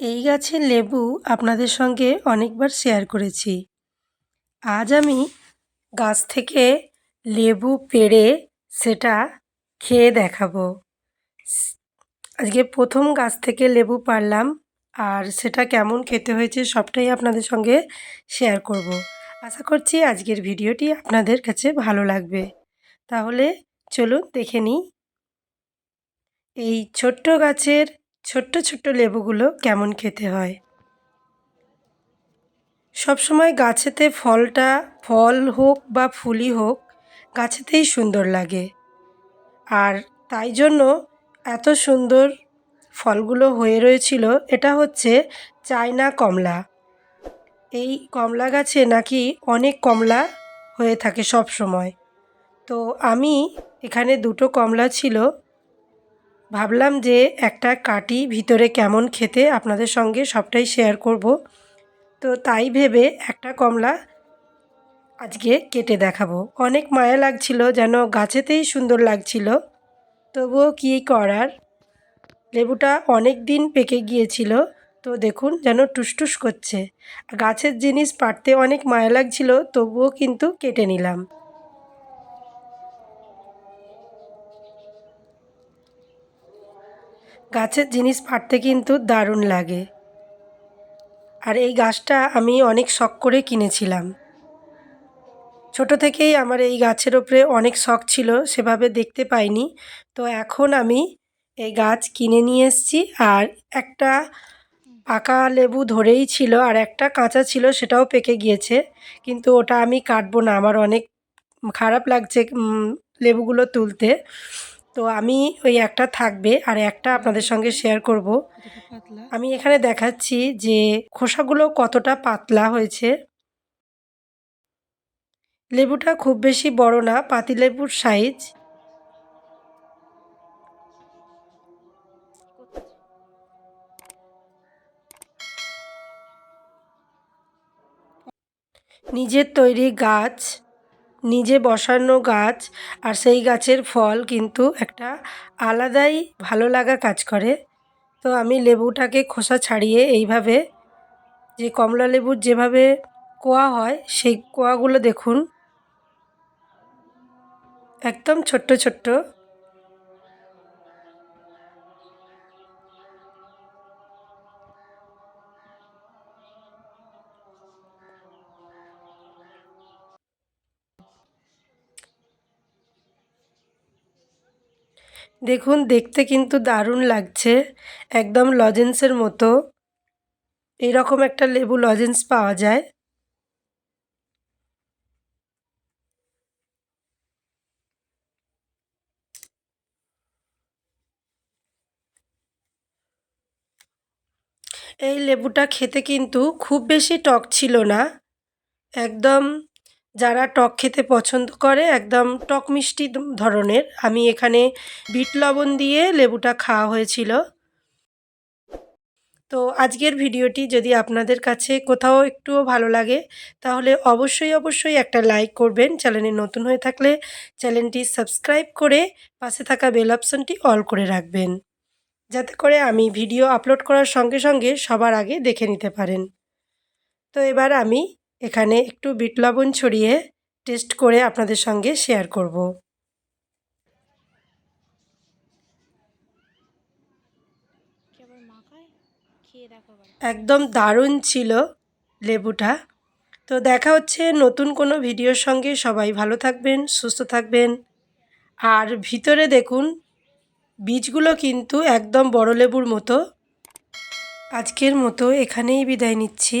এই গাছের লেবু আপনাদের সঙ্গে অনেকবার শেয়ার করেছি। আজ আমি গাছ থেকে লেবু পেড়ে সেটা খেয়ে দেখাবো। আজকে প্রথম গাছ থেকে লেবু পারলাম আর সেটা কেমন খেতে হয়েছে সবটাই আপনাদের সঙ্গে শেয়ার করব। আশা করছি আজকের ভিডিওটি আপনাদের কাছে ভালো লাগবে। তাহলে চলুন দেখে নিই। এই ছোট্ট গাছের ছোট্ট ছোট্ট লেবুগুলো কেমন খেতে হয়? সবসময় গাছেতে ফলটা ফল হোক বা ফুলই হোক, গাছেতেই সুন্দর লাগে। আর তাই জন্য এত সুন্দর ফলগুলো হয়ে রয়েছিল, এটা হচ্ছে চায়না কমলা। এই কমলা গাছে নাকি অনেক কমলা হয়ে থাকে সব সময় তো আমি এখানে দুটো কমলা ছিল ভাবলাম যে একটা কাটি ভিতরে কেমন খেতে আপনাদের সঙ্গে সবটাই শেয়ার করব। তো তাই ভেবে একটা কমলা আজকে কেটে দেখাবো। অনেক মায়া লাগছিল, যেন গাছেতেই সুন্দর লাগছিল। তবুও কী করার? লেবুটা অনেক দিন পেকে গিয়েছিল, তো দেখুন যেন টুসটুস করছে। গাছের জিনিস পাড়তে অনেক মায়া লাগছিল, তবুও কিন্তু কেটে নিলাম। গাছের জিনিস পাড়তে কিন্তু দারুণ লাগে। আর এই গাছটা আমি অনেক শখ করে কিনেছিলাম। ছোট থেকেই আমার এই গাছের ওপরে অনেক শখ ছিল, সেভাবে দেখতে পাইনি। তো এখন আমি এই গাছ কিনে নিয়ে এসেছি, আর একটা পাকা লেবু ধরেই ছিল, আর একটা কাঁচা ছিল, সেটাও পেকে গিয়েছে। কিন্তু ওটা আমি কাটবো না, আমার অনেক খারাপ লাগছে লেবুগুলো তুলতে। তো আমি ওই একটা থাকবে আর একটা আপনাদের সঙ্গে শেয়ার করব। আমি এখানে দেখাচ্ছি যে খোসাগুলো কতটা পাতলা হয়েছে। লেবুটা খুব বেশি বড় না পাতিলেবুর সাইজ নিজের তৈরি গাছ। নিজে বসানো গাছ আর সেই গাছের ফল কিন্তু একটা আলাদাই ভালো লাগা কাজ করে। তো আমি লেবুটাকে খোসা ছাড়িয়ে এইভাবে যে কমলা লেবুর যেভাবে কোয়া হয়, সেই কোয়াগুলো দেখুন। একদম ছোট্ট ছোট্ট। দেখুন, দেখতে কিন্তু দারুণ লাগছে। একদম লজেন্সের মতো। এরকম একটা লেবু লজেন্স পাওয়া যায়। এই লেবুটা খেতে কিন্তু খুব বেশি টক ছিল না। একদম যারা টক খেতে পছন্দ করে, একদম টক মিষ্টি ধরনের, আমি এখানে বিট লবণ দিয়ে লেবুটা খাওয়া হয়েছিল। তো আজকের ভিডিওটি যদি আপনাদের কাছে কোথাও একটুও ভালো লাগে, তাহলে অবশ্যই অবশ্যই একটা লাইক করবেন। চ্যানেলে নতুন হয়ে থাকলে চ্যানেলটি সাবস্ক্রাইব করে পাশে থাকা বেল অপশনটি অল করে রাখবেন, যাতে করে আমি ভিডিও আপলোড করার সঙ্গে সঙ্গে সবার আগে দেখে নিতে পারেন। তো এবার আমি এখানে একটু বিট লবণ ছড়িয়ে টেস্ট করে আপনাদের সঙ্গে শেয়ার করব। একদম দারুণ ছিল লেবুটা। তো দেখা হচ্ছে নতুন কোনো ভিডিওর সঙ্গে। সবাই ভালো থাকবেন সুস্থ থাকবেন। আর ভিতরে দেখুন বীজগুলো কিন্তু একদম বড় লেবুর মতো। আজকের মতো এখানেই বিদায় নিচ্ছি।